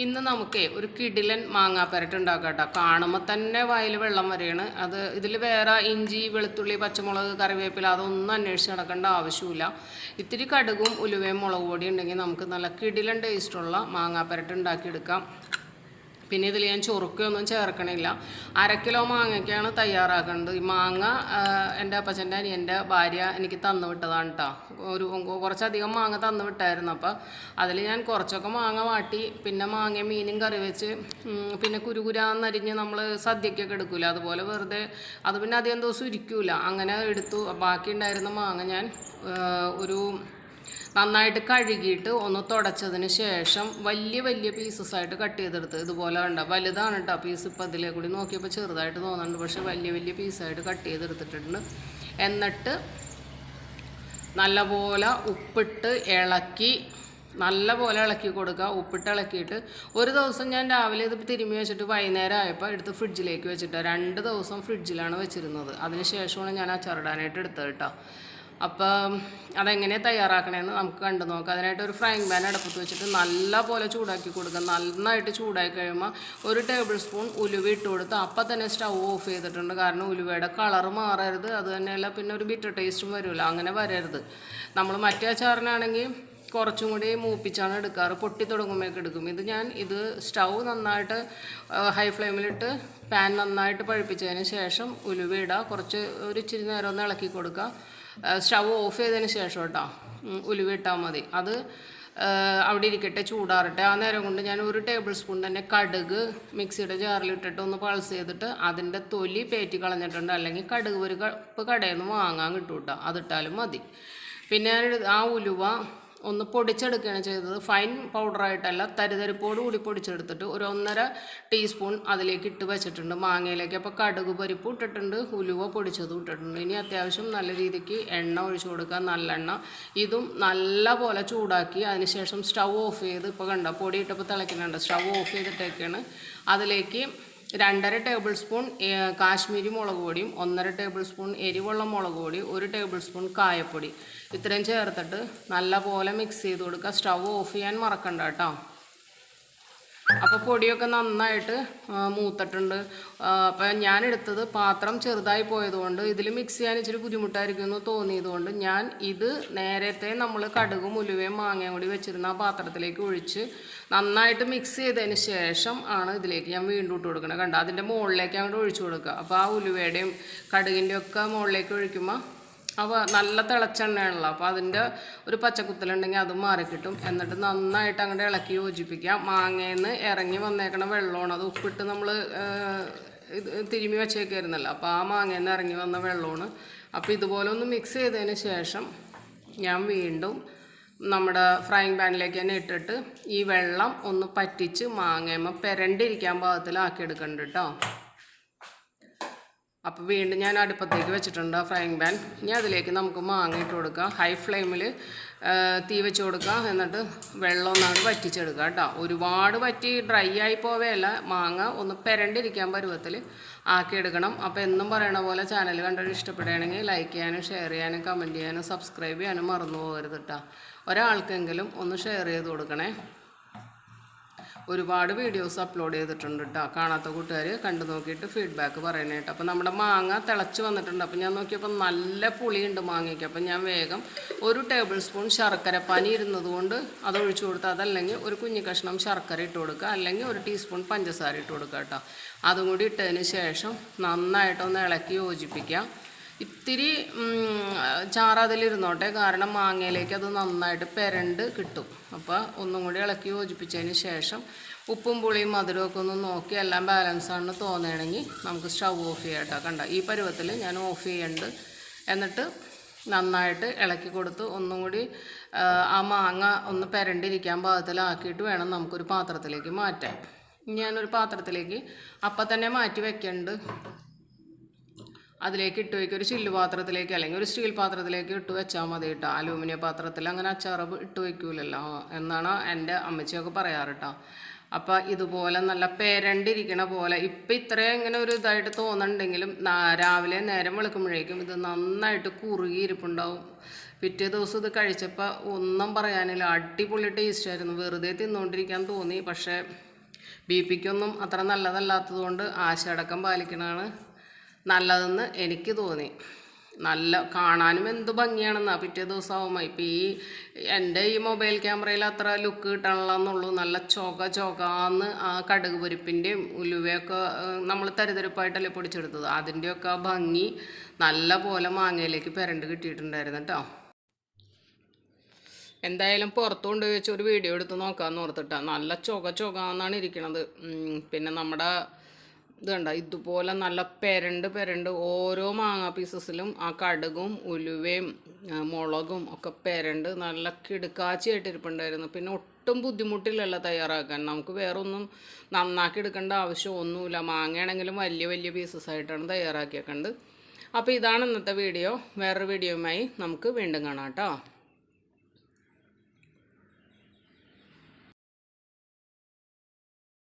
ഇന്ന് നമുക്ക് ഒരു കിടിലൻ മാങ്ങാപ്പരട്ട് ഉണ്ടാക്കാം കേട്ടോ കാണുമ്പോൾ തന്നെ വായിൽ വെള്ളം വരെയാണ്. അത് ഇതിൽ വേറെ ഇഞ്ചി വെളുത്തുള്ളി പച്ചമുളക് കറിവേപ്പില അതൊന്നും അന്വേഷിച്ച് നടക്കേണ്ട ആവശ്യമില്ല ഇത്തിരി കടുകും ഉലുവയും മുളക് പൊടി ഉണ്ടെങ്കിൽ നമുക്ക് നല്ല കിടിലൻ ടേസ്റ്റുള്ള മാങ്ങാപ്പരട്ട് ഉണ്ടാക്കിയെടുക്കാം. പിന്നെ ഇതിൽ ഞാൻ ചൊറുക്കൊന്നും ചേർക്കണില്ല. അര കിലോ മാങ്ങയ്ക്കാണ് തയ്യാറാക്കേണ്ടത് ഈ മാങ്ങ എന്റെ അപ്പച്ചന്റെ എന്റെ ഭാര്യ എനിക്ക് തന്നു വിട്ടതാണ് കേട്ടോ ഒരു കുറച്ചധികം മാങ്ങ തന്നു വിട്ടായിരുന്നു. അപ്പോൾ അതിൽ ഞാൻ കുറച്ചൊക്കെ മാങ്ങ വാട്ടി പിന്നെ മാങ്ങ മീനും കറി വെച്ച് പിന്നെ കുരുകുരാന്നരിഞ്ഞ് നമ്മൾ സദ്യക്കൊക്കെ എടുക്കില്ല അതുപോലെ വെറുതെ അത് പിന്നെ അധികം ദിവസം ഇരിക്കൂല. അങ്ങനെ എടുത്തു. ബാക്കി ഉണ്ടായിരുന്ന മാങ്ങ ഞാൻ ഒരു നന്നായിട്ട് കഴുകിയിട്ട് ഒന്ന് തുടച്ചതിന് ശേഷം വലിയ വലിയ പീസസ് ആയിട്ട് കട്ട് ചെയ്തെടുത്ത്. ഇതുപോലെ കണ്ട? വലുതാണ് കേട്ടോ പീസ് ഇപ്പം അതിലേ കൂടി നോക്കിയപ്പോൾ ചെറുതായിട്ട് തോന്നുന്നുണ്ട്. പക്ഷെ വലിയ വലിയ പീസായിട്ട് കട്ട് ചെയ്തെടുത്തിട്ടുണ്ട്. എന്നിട്ട് നല്ലപോലെ ഉപ്പിട്ട് ഇളക്കി നല്ലപോലെ ഇളക്കി കൊടുക്കുക. ഉപ്പിട്ട് ഇളക്കിയിട്ട് ഒരു ദിവസം ഞാൻ രാവിലെ ഇത് തിരുമ്മി വെച്ചിട്ട് വൈകുന്നേരം ആയപ്പോൾ എടുത്ത് ഫ്രിഡ്ജിലേക്ക് വെച്ചിട്ട്. രണ്ട് ദിവസം ഫ്രിഡ്ജിലാണ് വെച്ചിരുന്നത്. അതിന് ശേഷമാണ് ഞാൻ അച്ചാറിടാനായിട്ട് എടുത്തത് കേട്ടോ അപ്പം അതെങ്ങനെ തയ്യാറാക്കണമെന്ന് നമുക്ക് കണ്ടു നോക്കാം. അതിനായിട്ട് ഒരു ഫ്രൈങ് പാൻ അടുപ്പത്ത് വെച്ചിട്ട് നല്ല പോലെ ചൂടാക്കി കൊടുക്കുക. നന്നായിട്ട് ചൂടായി കഴിയുമ്പോൾ ഒരു ടേബിൾ സ്പൂൺ ഉലുവ ഇട്ട് കൊടുത്ത് അപ്പം തന്നെ സ്റ്റൗ ഓഫ് ചെയ്തിട്ടുണ്ട്. കാരണം ഉലുവയുടെ കളർ മാറരുത്. അത് തന്നെയല്ല പിന്നെ ഒരു ബിറ്റർ ടേസ്റ്റും വരില്ല അങ്ങനെ വരരുത്. നമ്മൾ മറ്റേ അച്ചാറിനാണെങ്കിൽ കുറച്ചും കൂടി മൂപ്പിച്ചാണ് എടുക്കാറ്. പൊട്ടി തുടങ്ങുമ്പോഴേക്ക് എടുക്കും. ഇത് ഞാൻ ഇത് സ്റ്റൗ നന്നായിട്ട് ഹൈ ഫ്ലെയിമിലിട്ട് പാൻ നന്നായിട്ട് പഴുപ്പിച്ചതിന് ശേഷം ഉലുവ ഇടുക കുറച്ച് ഒരു ഇച്ചിരി നേരം ഒന്ന് ഇളക്കി കൊടുക്കുക സ്റ്റൗ ഓഫ് ചെയ്തതിന് ശേഷം കേട്ടോ ഉലുവിട്ടാൽ മതി. അത് അവിടെ ഇരിക്കട്ടെ ചൂടാറട്ടെ. ആ നേരം കൊണ്ട് ഞാൻ ഒരു ടേബിൾ സ്പൂൺ തന്നെ കടുക് മിക്സിയുടെ ജാറിലിട്ടിട്ട് ഒന്ന് പൾസ് ചെയ്തിട്ട് അതിന്റെ തൊലി പേറ്റി കളഞ്ഞിട്ടുണ്ട്. അല്ലെങ്കിൽ കടുക് ഒരു കപ്പ് കടയിൽ നിന്ന് വാങ്ങാൻ കിട്ടും കേട്ടോ അതിട്ടാലും മതി. പിന്നെ ആ ഉലുവ ഒന്ന് പൊടിച്ചെടുക്കുകയാണ് ചെയ്തത്. ഫൈൻ പൗഡറായിട്ടല്ല തരിതരിപ്പോട് കൂടി പൊടിച്ചെടുത്തിട്ട് ഒരു ഒന്നര ടീസ്പൂൺ അതിലേക്ക് ഇട്ട് വെച്ചിട്ടുണ്ട് മാങ്ങയിലേക്ക്. അപ്പോൾ കടുക് പരിപ്പ് ഇട്ടിട്ടുണ്ട് ഉലുവ പൊടിച്ചതും ഇട്ടിട്ടുണ്ട്. ഇനി അത്യാവശ്യം നല്ല രീതിക്ക് എണ്ണ ഒഴിച്ചു കൊടുക്കുക നല്ലെണ്ണ. ഇതും നല്ല പോലെ ചൂടാക്കി അതിനുശേഷം സ്റ്റൗ ഓഫ് ചെയ്ത് ഇപ്പോൾ കണ്ട പൊടി ഇട്ടപ്പോൾ തിളയ്ക്കുന്നുണ്ട്. സ്റ്റൗ ഓഫ് ചെയ്തിട്ടേക്കാണ്. അതിലേക്ക് രണ്ടര ടേബിൾ സ്പൂൺ കാശ്മീരി മുളക് പൊടിയും ഒന്നര ടേബിൾ സ്പൂൺ എരിവുള്ള മുളക് പൊടി ഒരു ടേബിൾ സ്പൂൺ കായപ്പൊടി. ഇത്രയും ചേർത്തിട്ട് നല്ലപോലെ മിക്സ് ചെയ്ത് കൊടുക്കുക. സ്റ്റൗ ഓഫ് ചെയ്യാൻ മറക്കണ്ട കേട്ടോ. അപ്പോൾ പൊടിയൊക്കെ നന്നായിട്ട് മൂത്തിട്ടുണ്ട്. അപ്പോൾ ഞാൻ എടുത്തത് പാത്രം ചെറുതായി പോയതുകൊണ്ട് ഇതിൽ മിക്സ് ചെയ്യാൻ ഇച്ചിരി ബുദ്ധിമുട്ടായിരിക്കും എന്ന് തോന്നിയതുകൊണ്ട് ഞാൻ ഇത് നേരത്തെ നമ്മൾ കടുകും ഉലുവയും മാങ്ങയും കൂടി വെച്ചിരുന്ന ആ പാത്രത്തിലേക്ക് ഒഴിച്ച് നന്നായിട്ട് മിക്സ് ചെയ്തതിന് ശേഷം ആണ് ഇതിലേക്ക് ഞാൻ വീണ്ടും ഇട്ട് കൊടുക്കുന്നത് കണ്ട? അതിന്റെ മുകളിലേക്ക് അങ്ങോട്ട് ഒഴിച്ചു കൊടുക്കുക. അപ്പോൾ ആ ഉലുവയുടെയും കടുകിന്റെയൊക്കെ മുകളിലേക്ക് ഒഴിക്കുമ്പോൾ അപ്പോൾ നല്ല തിളച്ചെണ്ണയാണല്ലോ. അപ്പോൾ അതിന്റെ ഒരു പച്ചക്കുത്തലുണ്ടെങ്കിൽ അതും മാറിക്കിട്ടും. എന്നിട്ട് നന്നായിട്ട് അങ്ങോട്ട് ഇളക്കി യോജിപ്പിക്കാം. മാങ്ങയിൽ ഇറങ്ങി വന്നേക്കണ വെള്ളമാണ്. അത് ഉപ്പിട്ട് നമ്മൾ ഇത് തിരുമ്മി വെച്ചേക്കായിരുന്നല്ലോ. അപ്പോൾ ആ മാങ്ങയിൽ ഇറങ്ങി വന്ന വെള്ളമാണ്. അപ്പോൾ ഇതുപോലെ ഒന്ന് മിക്സ് ചെയ്തതിന് ശേഷം ഞാൻ വീണ്ടും നമ്മുടെ ഫ്രൈങ് പാനിലേക്ക് തന്നെ ഇട്ടിട്ട് ഈ വെള്ളം ഒന്ന് പറ്റിച്ച് മാങ്ങയമ്മ പെരണ്ടിരിക്കാൻ പാകത്തിലാക്കി എടുക്കണ്ട കേട്ടോ അപ്പോൾ വീണ്ടും ഞാൻ അടുപ്പത്തേക്ക് വെച്ചിട്ടുണ്ട് ഫ്രൈങ് പാൻ ഇനി അതിലേക്ക് നമുക്ക് മാങ്ങ ഇട്ട് കൊടുക്കാം. ഹൈ ഫ്ലെയിമിൽ തീ വെച്ച് കൊടുക്കാം. എന്നിട്ട് വെള്ളം ഒന്നാണ് വറ്റിച്ചെടുക്കുക കേട്ടോ. ഒരുപാട് വറ്റി ഡ്രൈ ആയി പോവേല മാങ്ങ ഒന്ന് പെരണ്ടിരിക്കാൻ പരുവത്തിൽ ആക്കിയെടുക്കണം. അപ്പോൾ എന്നും പറയണ പോലെ ചാനൽ കണ്ടിട്ട് ഇഷ്ടപ്പെടുകയാണെങ്കിൽ ലൈക്ക് ചെയ്യാനും ഷെയർ ചെയ്യാനും കമന്റ് ചെയ്യാനും സബ്സ്ക്രൈബ് ചെയ്യാനും മറന്നു പോകരുത് കേട്ടോ. ഒരാൾക്കെങ്കിലും ഒന്ന് ഷെയർ ചെയ്ത് കൊടുക്കണേ. ഒരുപാട് വീഡിയോസ് അപ്ലോഡ് ചെയ്തിട്ടുണ്ട് കേട്ടോ കാണാത്ത കൂട്ടുകാർ കണ്ടു നോക്കിയിട്ട് ഫീഡ്ബാക്ക് പറയണേ കേട്ടോ അപ്പോൾ നമ്മുടെ മാങ്ങ തിളച്ച് വന്നിട്ടുണ്ട്. അപ്പോൾ ഞാൻ നോക്കിയപ്പോൾ നല്ല പുളിയുണ്ട് മാങ്ങയ്ക്ക്. അപ്പോൾ ഞാൻ വേഗം ഒരു ടേബിൾ സ്പൂൺ ശർക്കര പനി ഇരുന്നത് കൊണ്ട് അത് ഒഴിച്ചു കൊടുത്താൽ അതല്ലെങ്കിൽ ഒരു കുഞ്ഞു കഷ്ണം ശർക്കര ഇട്ട് കൊടുക്കുക. അല്ലെങ്കിൽ ഒരു ടീസ്പൂൺ പഞ്ചസാര ഇട്ട് കൊടുക്കുക കേട്ടോ അതും കൂടി ഇട്ടതിന് ശേഷം നന്നായിട്ടൊന്ന് ഇളക്കി യോജിപ്പിക്കാം. ഇത്തിരി ചാറ് അതിലിരുന്നോട്ടെ കാരണം മാങ്ങയിലേക്ക് അത് നന്നായിട്ട് പെരണ്ട് കിട്ടും. അപ്പോൾ ഒന്നും കൂടി ഇളക്കി യോജിപ്പിച്ചതിന് ശേഷം ഉപ്പും പുളിയും മധുരവും ഒക്കെ ഒന്ന് നോക്കി എല്ലാം ബാലൻസ് ആണെന്ന് തോന്നുകയാണെങ്കിൽ നമുക്ക് സ്റ്റൗ ഓഫ് ചെയ്യാട്ടോ കണ്ട ഈ പരുവത്തിൽ ഞാൻ ഓഫ് ചെയ്യുന്നുണ്ട് എന്നിട്ട് നന്നായിട്ട് ഇളക്കി കൊടുത്ത് ഒന്നും കൂടി ആ, ആ മാങ്ങ ഒന്ന് പെരണ്ടിരിക്കാൻ പാകത്തിലാക്കിയിട്ട് വേണം നമുക്കൊരു പാത്രത്തിലേക്ക് മാറ്റാൻ. ഞാനൊരു പാത്രത്തിലേക്ക് അപ്പം തന്നെ മാറ്റി വെക്കുന്നുണ്ട് അതിലേക്ക് ഇട്ട് വയ്ക്കുക ഒരു ചില്ല് പാത്രത്തിലേക്ക് അല്ലെങ്കിൽ ഒരു സ്റ്റീൽ പാത്രത്തിലേക്ക് ഇട്ട് വെച്ചാൽ മതി കേട്ടോ. അലൂമിനിയം പാത്രത്തിൽ അങ്ങനെ അച്ചാറ് ഇട്ട് വയ്ക്കൂലല്ലോ എന്നാണ് എന്റെ അമ്മച്ചിയൊക്കെ പറയാറ് കേട്ടോ. അപ്പോൾ ഇതുപോലെ നല്ല പേരണ്ടിരിക്കണ പോലെ ഇപ്പം ഇത്രയും ഇങ്ങനെ ഒരു ഇതായിട്ട് തോന്നുന്നുണ്ടെങ്കിലും രാവിലെ നേരം വെളുക്കുമ്പോഴേക്കും ഇത് നന്നായിട്ട് കുറുകി ഇരിപ്പുണ്ടാവും. പിറ്റേ ദിവസം ഇത് കഴിച്ചപ്പോൾ ഒന്നും പറയാനില്ല. അടിപൊളി ടേസ്റ്റ് ആയിരുന്നു. വെറുതെ തിന്നുകൊണ്ടിരിക്കാൻ തോന്നി. പക്ഷേ ബി പിക്കൊന്നും അത്ര നല്ലതല്ലാത്തത് കൊണ്ട് ആശയടക്കം പാലിക്കണതാണ്. നല്ലതെന്ന് എനിക്ക് തോന്നി. നല്ല കാണാനും എന്ത് ഭംഗിയാണെന്നാ പിറ്റേ ദിവസമാകുമ്പോൾ ഇപ്പം ഈ എന്റെ ഈ മൊബൈൽ ക്യാമറയിൽ അത്ര ലുക്ക് കിട്ടണില്ലെന്നുള്ളൂ നല്ല ചൊക ചൊകാന്ന് ആ കടുക് പൊരിപ്പിന്റെയും ഉലുവയൊക്കെ നമ്മൾ തരിതരിപ്പായിട്ടല്ലേ പൊടിച്ചെടുത്തത്. അതിന്റെയൊക്കെ ആ ഭംഗി നല്ല പോലെ മാങ്ങയിലേക്ക് പെരണ്ട് കിട്ടിയിട്ടുണ്ടായിരുന്നു കേട്ടോ. എന്തായാലും പുറത്തു കൊണ്ടുപോയി വെച്ച് ഒരു വീഡിയോ എടുത്ത് നോക്കാമെന്ന് ഓർത്തിട്ടാണ് നല്ല ചൊക ചൊകാന്നാണ് ഇരിക്കണത്. പിന്നെ നമ്മുടെ ഇത് കണ്ട? ഇതുപോലെ നല്ല പെരണ്ട് പെരണ്ട് ഓരോ മാങ്ങ പീസസിലും ആ കടുകും ഉലുവയും മുളകും ഒക്കെ പെരണ്ട് നല്ല കിടുക്കാച്ചിയായിട്ട് ഇരിപ്പുണ്ടായിരുന്നു പിന്നെ ഒട്ടും ബുദ്ധിമുട്ടില്ലല്ലോ തയ്യാറാക്കാൻ. നമുക്ക് വേറെ ഒന്നും നന്നാക്കി എടുക്കേണ്ട ആവശ്യമൊന്നുമില്ല മാങ്ങയാണെങ്കിലും വലിയ വലിയ പീസസ് ആയിട്ടാണ് തയ്യാറാക്കിയേക്കേണ്ടത് അപ്പോൾ ഇതാണ് ഇന്നത്തെ വീഡിയോ. വേറൊരു വീഡിയോയുമായി നമുക്ക് വീണ്ടും കാണാം കേട്ടോ.